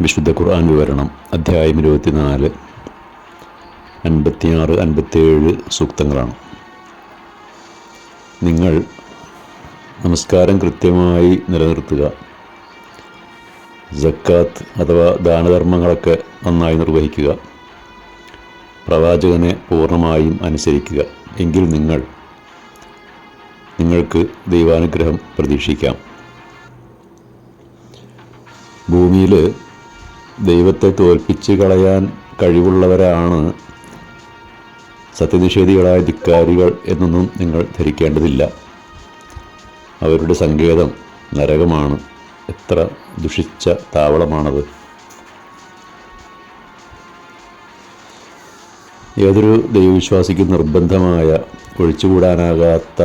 വിശുദ്ധ ഖുർആൻ വിവരണം അധ്യായം ഇരുപത്തിനാല് അൻപത്തിയാറ് അൻപത്തേഴ് സൂക്തങ്ങളാണ്. നിങ്ങൾ നമസ്കാരം കൃത്യമായി നിലനിർത്തുക. ജക്കാത്ത് അഥവാ ദാനധർമ്മങ്ങളൊക്കെ നന്നായി നിർവഹിക്കുക. പ്രവാചകനെ പൂർണമായും അനുസരിക്കുക. എങ്കിൽ നിങ്ങൾ നിങ്ങൾക്ക് ദൈവാനുഗ്രഹം പ്രതീക്ഷിക്കാം. ഭൂമിയിൽ ദൈവത്തെ തോൽപ്പിച്ച് കളയാൻ കഴിവുള്ളവരാണ് സത്യനിഷേധികളായ ധിക്കാരികൾ എന്നൊന്നും നിങ്ങൾ ധരിക്കേണ്ടതില്ല. അവരുടെ സങ്കേതം നരകമാണ്. എത്ര ദുഷിച്ച താവളമാണത്. ഏതൊരു ദൈവവിശ്വാസിക്ക് നിർബന്ധമായ ഒഴിച്ചുകൂടാനാകാത്ത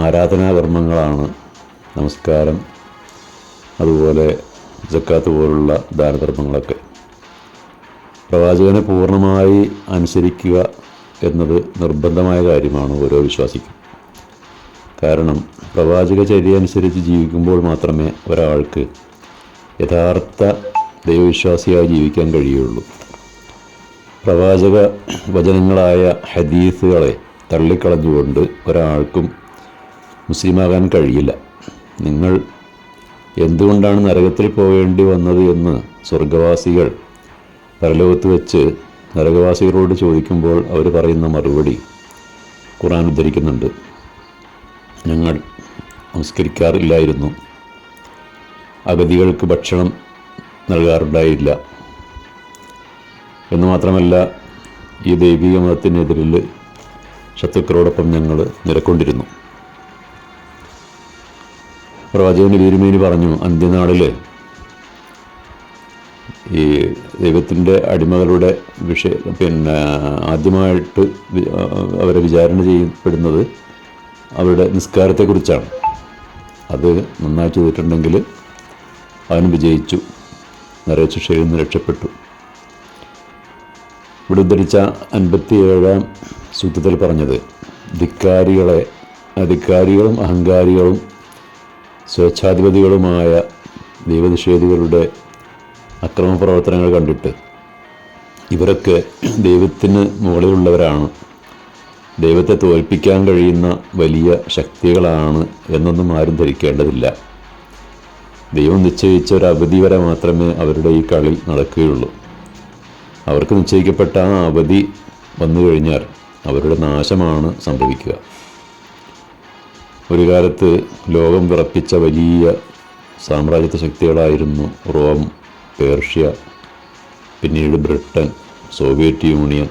ആരാധനാകർമ്മങ്ങളാണ് നമസ്കാരം. അതുപോലെ ജക്കാത്ത് പോലുള്ള ദാനധർമ്മങ്ങളൊക്കെ. പ്രവാചകനെ പൂർണമായി അനുസരിക്കുക എന്നത് നിർബന്ധമായ കാര്യമാണ് ഓരോ വിശ്വാസിക്കും. കാരണം പ്രവാചക ചര്യ അനുസരിച്ച് ജീവിക്കുമ്പോൾ മാത്രമേ ഒരാൾക്ക് യഥാർത്ഥ ദൈവവിശ്വാസിയായി ജീവിക്കാൻ കഴിയുള്ളൂ. പ്രവാചക വചനങ്ങളായ ഹദീസുകളെ തള്ളിക്കളഞ്ഞുകൊണ്ട് ഒരാൾക്കും മുസ്ലിമാകാൻ കഴിയില്ല. നിങ്ങൾ എന്തുകൊണ്ടാണ് നരകത്തിൽ പോകേണ്ടി വന്നത് എന്ന് സ്വർഗവാസികൾ പരലോകത്ത് വെച്ച് നരകവാസികളോട് ചോദിക്കുമ്പോൾ അവർ പറയുന്ന മറുപടി ഖുറാൻ ഉദ്ധരിക്കുന്നുണ്ട്. ഞങ്ങൾ നമസ്കരിക്കാറില്ലായിരുന്നു അഗതികൾക്ക് ഭക്ഷണം നൽകാറുണ്ടായില്ല. എന്ന് മാത്രമല്ല ഈ ദൈവിക മതത്തിനെതിരിൽ ശത്രുക്കളോടൊപ്പം ഞങ്ങൾ നിരക്കൊണ്ടിരുന്നു. പ്രവാചകൻ തിരുമേനി പറഞ്ഞു അന്ത്യനാളിൽ ഈ ദൈവത്തിന്റെ അടിമകളുടെ വിഷയ പിന്നെ ആദ്യമായിട്ട് അവരെ വിചാരണ ചെയ്യപ്പെടുന്നത് അവരുടെ നിസ്കാരത്തെക്കുറിച്ചാണ്. അത് നന്നായി ചെയ്തിട്ടുണ്ടെങ്കിൽ അവൻ വിജയിച്ചു നരശിക്ഷയിൽ നിന്ന് രക്ഷപ്പെട്ടു. ഇവിടെ ഉദ്ധരിച്ച അൻപത്തി ഏഴാം സൂത്രത്തിൽ പറഞ്ഞത് ധിക്കാരികളെ അധികാരികളും അഹങ്കാരികളും സ്വേച്ഛാധിപതികളുമായ ദൈവനിഷേധികളുടെ അക്രമ പ്രവർത്തനങ്ങൾ കണ്ടിട്ട് ഇവരൊക്കെ ദൈവത്തിന് മുകളിലുള്ളവരാണ്. ദൈവത്തെ തോൽപ്പിക്കാൻ കഴിയുന്ന വലിയ ശക്തികളാണ് എന്നൊന്നും ആരും ധരിക്കേണ്ടതില്ല. ദൈവം നിശ്ചയിച്ച ഒരു അവധി വരെ മാത്രമേ അവരുടെ ഈ കളി നടക്കുകയുള്ളൂ. അവർക്ക് നിശ്ചയിക്കപ്പെട്ട ആ അവധി വന്നു കഴിഞ്ഞാൽ അവരുടെ നാശമാണ് സംഭവിക്കുക. ഒരു കാലത്ത് ലോകം വിറപ്പിച്ച വലിയ സാമ്രാജ്യത്വ ശക്തികളായിരുന്നു റോം പേർഷ്യ പിന്നീട് ബ്രിട്ടൻ സോവിയറ്റ് യൂണിയൻ.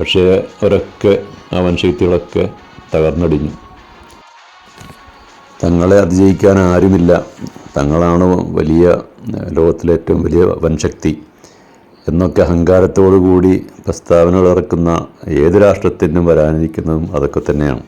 പക്ഷേ അവരൊക്കെ ആ വൻശക്തികളൊക്കെ തകർന്നടിഞ്ഞു. തങ്ങളെ അതിജയിക്കാൻ ആരുമില്ല. തങ്ങളാണ് വലിയ ലോകത്തിലെ ഏറ്റവും വലിയ വൻശക്തി എന്നൊക്കെ അഹങ്കാരത്തോടു കൂടി പ്രസ്താവനകൾ ഇറക്കുന്ന ഏത് രാഷ്ട്രത്തിനും വരാനിരിക്കുന്നതും അതൊക്കെ തന്നെയാണ്.